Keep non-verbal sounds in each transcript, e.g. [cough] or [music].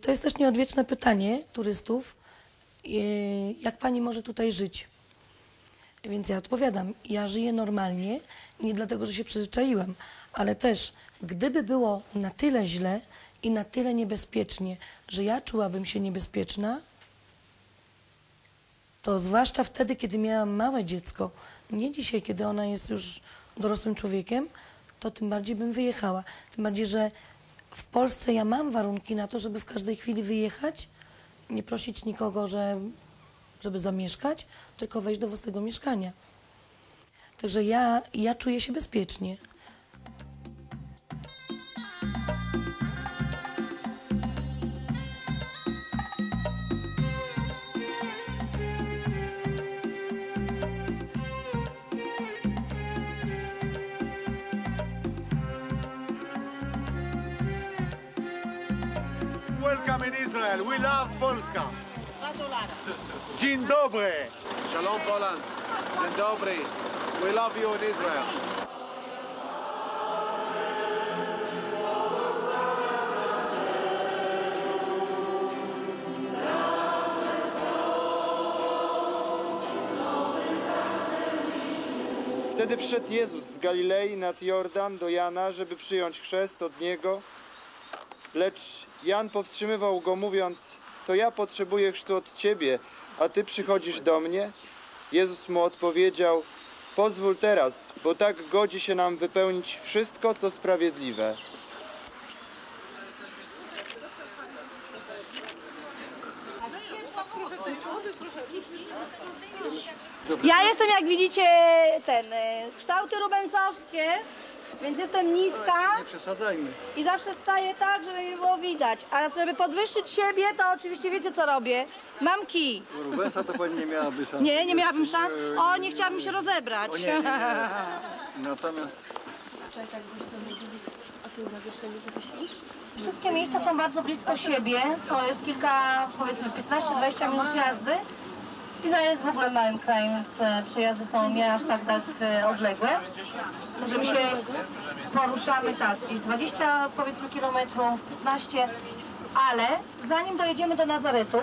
To jest też nieodwieczne pytanie turystów, e, jak pani może tutaj żyć? Więc ja odpowiadam, ja żyję normalnie, nie dlatego, że się przyzwyczaiłam, ale też gdyby było na tyle źle i na tyle niebezpiecznie, że ja czułabym się niebezpieczna, to zwłaszcza wtedy, kiedy miałam małe dziecko, nie dzisiaj, kiedy ona jest już dorosłym człowiekiem, to tym bardziej bym wyjechała. Tym bardziej, że w Polsce ja mam warunki na to, żeby w każdej chwili wyjechać, nie prosić nikogo, że, żeby zamieszkać, tylko wejść do własnego mieszkania. Także ja, ja czuję się bezpiecznie. Welcome in Israel. We love Polska. Dzień dobry. Shalom Poland. Dzień dobry. We love you in Israel. Wtedy przyszedł Jezus z Galilei nad Jordan do Jana, żeby przyjąć chrzest od niego. Lecz Jan powstrzymywał go, mówiąc: To ja potrzebuję chrztu od ciebie, a ty przychodzisz do mnie? Jezus mu odpowiedział: Pozwól teraz, bo tak godzi się nam wypełnić wszystko, co sprawiedliwe. Ja jestem, jak widzicie, ten, e, kształty rubensowskie, więc jestem niska Nie przesadzajmy. i zawsze wstaję tak, żeby mnie było widać. A żeby podwyższyć siebie, to oczywiście wiecie, co robię. Mam kij. U Rubensa to pani nie miałaby szans. Nie, nie miałabym szans. O, nie chciałabym się rozebrać. O nie, nie, nie. Natomiast Wszystkie miejsca są bardzo blisko siebie. To jest kilka, powiedzmy 15-20 minut jazdy. Izrael jest w ogóle małym krajem, więc e, przejazdy są nie aż tak, tak e, odległe. Także my się poruszamy tak, gdzieś 20 powiedzmy kilometrów, 15, ale zanim dojedziemy do Nazaretu,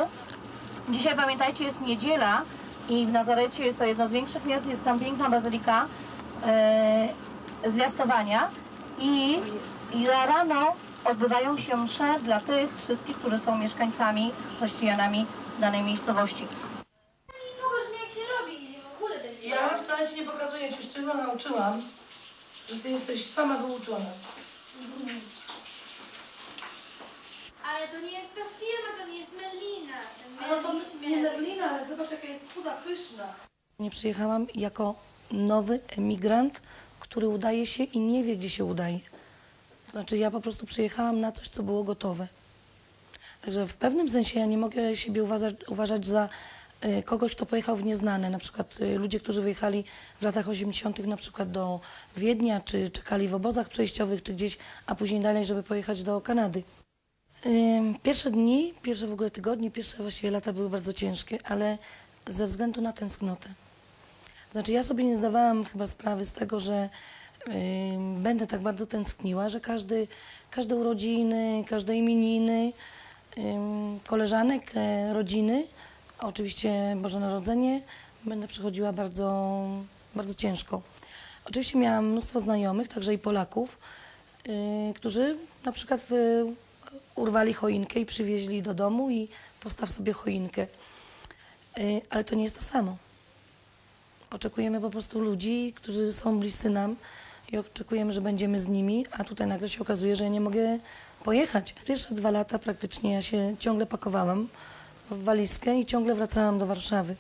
dzisiaj pamiętajcie jest niedziela i w Nazarecie jest to jedno z większych miast, jest tam piękna bazylika e, zwiastowania i, i rano odbywają się msze dla tych wszystkich, którzy są mieszkańcami, chrześcijanami danej miejscowości. Pokaż mi jak się robi w ogóle będzie. Ja wcale ci nie pokazuję, ci czego nauczyłam, że ty jesteś sama wyuczona. Ale to nie jest ta firma, to nie jest Melina. Ale to Melina, nie Merlina, ale zobacz jaka jest chuda, pyszna. Nie przyjechałam jako nowy emigrant, który udaje się i nie wie, gdzie się udaje. Znaczy ja po prostu przyjechałam na coś, co było gotowe. Także w pewnym sensie ja nie mogę siebie uważać, uważać za kogoś, kto pojechał w nieznane. Na przykład e, ludzie, którzy wyjechali w latach 80. na przykład do Wiednia, czy czekali w obozach przejściowych, czy gdzieś, a później dalej, żeby pojechać do Kanady. Ym, Pierwsze dni, pierwsze w ogóle tygodnie, pierwsze właściwie lata były bardzo ciężkie, ale ze względu na tęsknotę. Znaczy ja sobie nie zdawałam chyba sprawy z tego, że będę tak bardzo tęskniła, że każdy, każde urodziny, każde imieniny, koleżanek, e, rodziny, oczywiście Boże Narodzenie, będę przechodziła bardzo, bardzo ciężko. Oczywiście miałam mnóstwo znajomych, także i Polaków, y, którzy na przykład y, urwali choinkę i przywieźli do domu i postaw sobie choinkę. Y, Ale to nie jest to samo. Oczekujemy po prostu ludzi, którzy są bliscy nam i oczekujemy, że będziemy z nimi, a tutaj nagle się okazuje, że ja nie mogę pojechać. Pierwsze dwa lata praktycznie ja się ciągle pakowałam w walizkę i ciągle wracałam do Warszawy.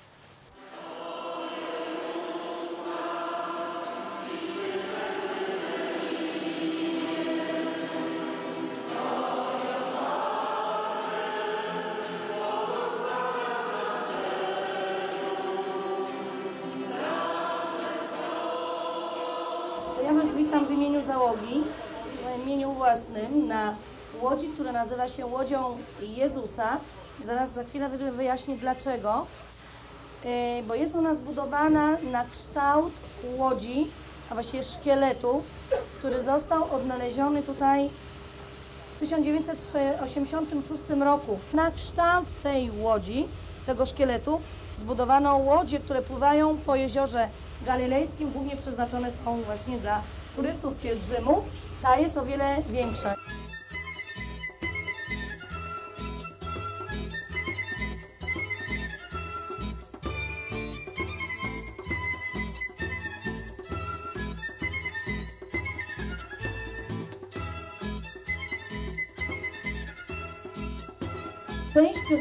Ja Was witam w imieniu załogi, w imieniu własnym, na łodzi, która nazywa się Łodzią Jezusa. Zaraz za chwilę wy- wyjaśnię dlaczego. Yy, Bo jest ona zbudowana na kształt łodzi, a właściwie szkieletu, który został odnaleziony tutaj 1986 roku na kształt tej łodzi, tego szkieletu, zbudowano łodzie, które pływają po jeziorze galilejskim, głównie przeznaczone są właśnie dla turystów, pielgrzymów. Ta jest o wiele większa.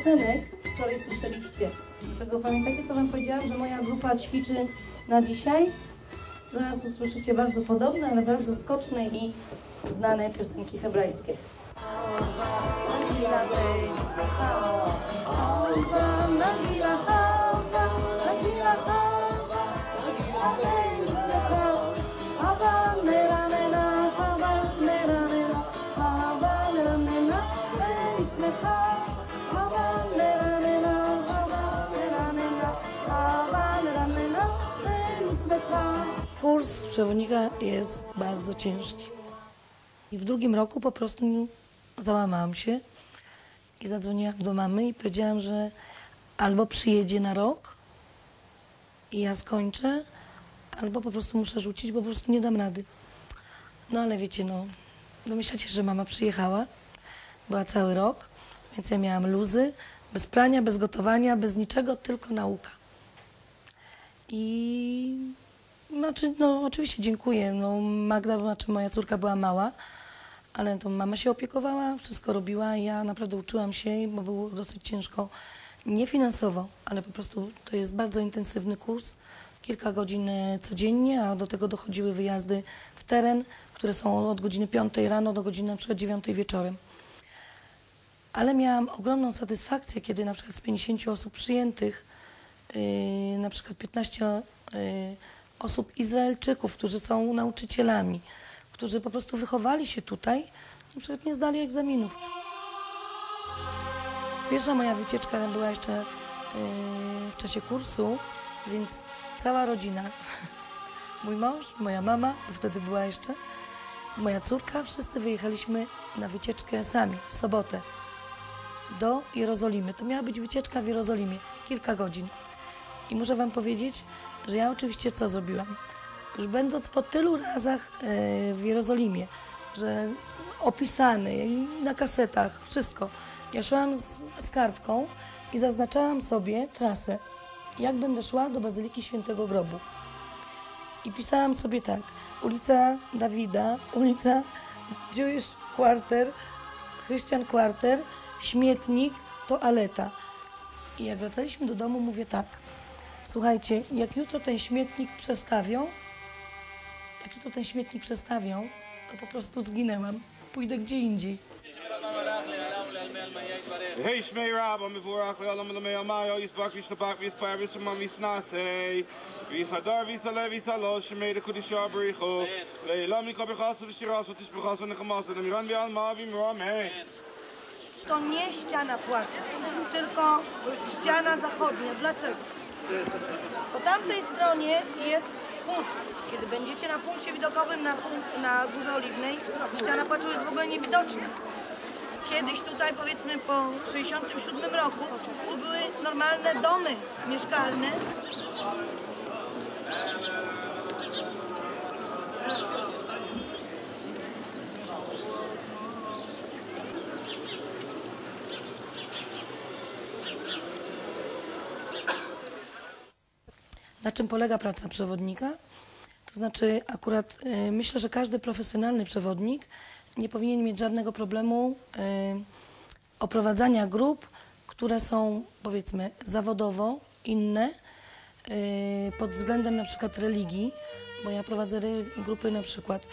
Piosenek wczoraj słyszeliście. Z czego pamiętacie, co Wam powiedziałam, że moja grupa ćwiczy na dzisiaj? Zaraz usłyszycie bardzo podobne, ale bardzo skoczne i znane piosenki hebrajskie. Kurs przewodnika jest bardzo ciężki. I w drugim roku po prostu załamałam się i zadzwoniłam do mamy i powiedziałam, że albo przyjedzie na rok i ja skończę, albo po prostu muszę rzucić, bo po prostu nie dam rady. No ale wiecie, no, domyślacie, że mama przyjechała, była cały rok, więc ja miałam luzy, bez prania, bez gotowania, bez niczego, tylko nauka. I znaczy, no oczywiście dziękuję. No, Magda, znaczy moja córka była mała, ale to mama się opiekowała, wszystko robiła. Ja naprawdę uczyłam się, bo było dosyć ciężko. Nie finansowo, ale po prostu to jest bardzo intensywny kurs. Kilka godzin e, codziennie, a do tego dochodziły wyjazdy w teren, które są od godziny 5 rano do godziny na przykład 9 wieczorem. Ale miałam ogromną satysfakcję, kiedy na przykład z 50 osób przyjętych, yy, na przykład 15 yy, osób Izraelczyków, którzy są nauczycielami, którzy po prostu wychowali się tutaj, na przykład nie zdali egzaminów. Pierwsza moja wycieczka była jeszcze yy, w czasie kursu, więc cała rodzina, [laughs] mój mąż, moja mama, bo wtedy była jeszcze, moja córka, wszyscy wyjechaliśmy na wycieczkę sami w sobotę do Jerozolimy. To miała być wycieczka w Jerozolimie, kilka godzin. I muszę Wam powiedzieć, że ja oczywiście co zrobiłam? Już będąc po tylu razach e, w Jerozolimie, że opisane na kasetach, wszystko. Ja szłam z, z kartką i zaznaczałam sobie trasę, jak będę szła do Bazyliki Świętego Grobu. I pisałam sobie tak, ulica Dawida, ulica Jewish Quarter, Christian Quarter, śmietnik, toaleta. I jak wracaliśmy do domu, mówię tak, słuchajcie, jak jutro ten śmietnik przestawią, jak jutro ten śmietnik przestawią, to po prostu zginęłam. Pójdę gdzie indziej. Miran Miram, To nie ściana płaczy, tylko ściana zachodnia. Dlaczego? Po tamtej stronie jest wschód. Kiedy będziecie na punkcie widokowym na, punk- na Górze Oliwnej, ściana płaczu jest w ogóle niewidoczna. Kiedyś tutaj, powiedzmy po 67 roku, tu były normalne domy mieszkalne. Na czym polega praca przewodnika? To znaczy, akurat y, myślę, że każdy profesjonalny przewodnik nie powinien mieć żadnego problemu y, oprowadzania grup, które są, powiedzmy, zawodowo inne y, pod względem na przykład religii, bo ja prowadzę grupy na przykład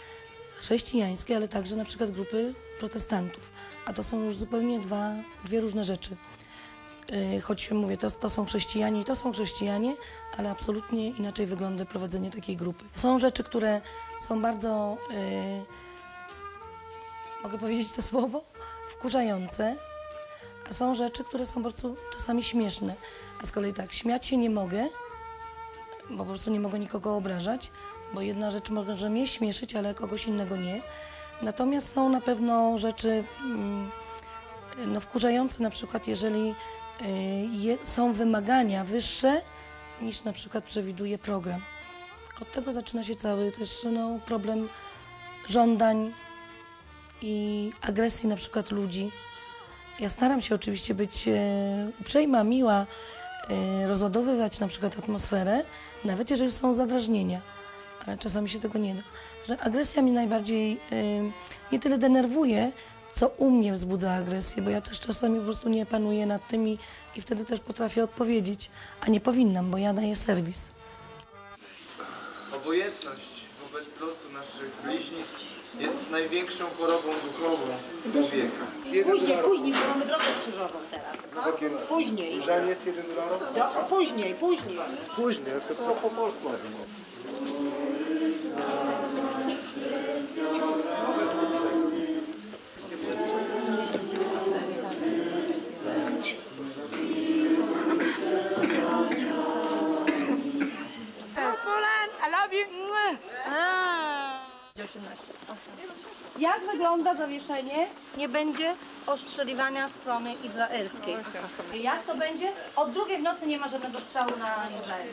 chrześcijańskie, ale także na przykład grupy protestantów, a to są już zupełnie dwa, dwie różne rzeczy. Y, choć mówię, to, to są chrześcijanie i to są chrześcijanie, ale absolutnie inaczej wygląda prowadzenie takiej grupy. Są rzeczy, które są bardzo, y, mogę powiedzieć to słowo, wkurzające, a są rzeczy, które są po prostu czasami śmieszne. A z kolei tak, śmiać się nie mogę, bo po prostu nie mogę nikogo obrażać, bo jedna rzecz może mnie śmieszyć, ale kogoś innego nie. Natomiast są na pewno rzeczy mm, no, wkurzające, na przykład jeżeli je, są wymagania wyższe niż na przykład przewiduje program. Od tego zaczyna się cały też no, problem żądań i agresji na przykład ludzi. Ja staram się oczywiście być e, uprzejma, miła, e, rozładowywać na przykład atmosferę, nawet jeżeli są zadrażnienia, ale czasami się tego nie da. Że agresja mnie najbardziej e, nie tyle denerwuje, co u mnie wzbudza agresję, bo ja też czasami po prostu nie panuję nad tym i, i wtedy też potrafię odpowiedzieć, a nie powinnam, bo ja daję serwis. Obojętność wobec losu naszych bliźnich jest największą chorobą duchową człowieka. Później, później, bo mamy drogę krzyżową teraz. Później. Żal jest jeden dolar? Do, później, później. Później, to są po polsku. Poland, I love you. Jak wygląda zawieszenie? Nie będzie ostrzeliwania strony izraelskiej. Jak to będzie? Od drugiej w nocy nie ma żadnego strzału na Izrael.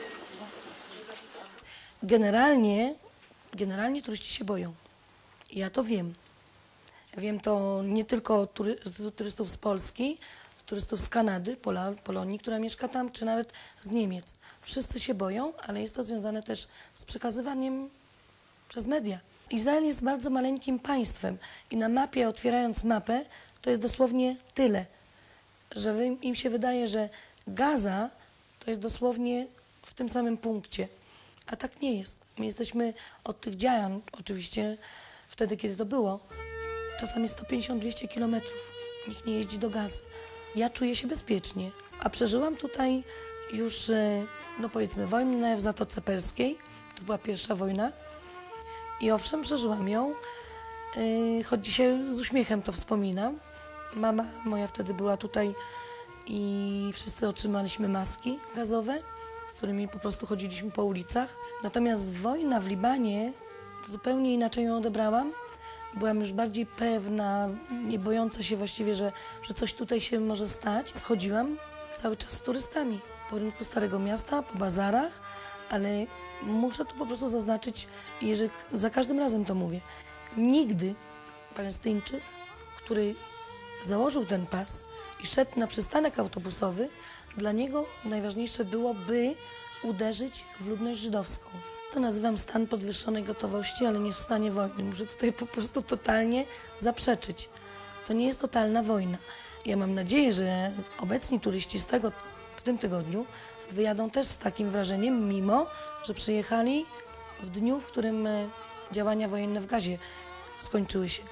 Generalnie, generalnie turyści się boją. Ja to wiem. Wiem to nie tylko turystów z Polski, turystów z Kanady, Pola, Polonii, która mieszka tam, czy nawet z Niemiec. Wszyscy się boją, ale jest to związane też z przekazywaniem przez media. Izrael jest bardzo maleńkim państwem i na mapie, otwierając mapę, to jest dosłownie tyle, że im się wydaje, że Gaza to jest dosłownie w tym samym punkcie. A tak nie jest. My jesteśmy od tych działań, oczywiście wtedy, kiedy to było, czasami 150-200 kilometrów. Nikt nie jeździ do Gazy. Ja czuję się bezpiecznie, a przeżyłam tutaj już, e, no powiedzmy, wojnę w Zatoce Perskiej. To była pierwsza wojna. I owszem, przeżyłam ją, yy, choć dzisiaj z uśmiechem to wspominam. Mama moja wtedy była tutaj i wszyscy otrzymaliśmy maski gazowe, z którymi po prostu chodziliśmy po ulicach. Natomiast wojna w Libanie zupełnie inaczej ją odebrałam. Byłam już bardziej pewna, nie bojąca się właściwie, że, że coś tutaj się może stać. Chodziłam cały czas z turystami po rynku Starego Miasta, po bazarach, ale muszę tu po prostu zaznaczyć, jeżeli za każdym razem to mówię, nigdy Palestyńczyk, który założył ten pas i szedł na przystanek autobusowy, dla niego najważniejsze było, by uderzyć w ludność żydowską. To nazywam stan podwyższonej gotowości, ale nie w stanie wojny. Muszę tutaj po prostu totalnie zaprzeczyć. To nie jest totalna wojna. Ja mam nadzieję, że obecni turyści z tego w tym tygodniu wyjadą też z takim wrażeniem, mimo że przyjechali w dniu, w którym e, działania wojenne w Gazie skończyły się.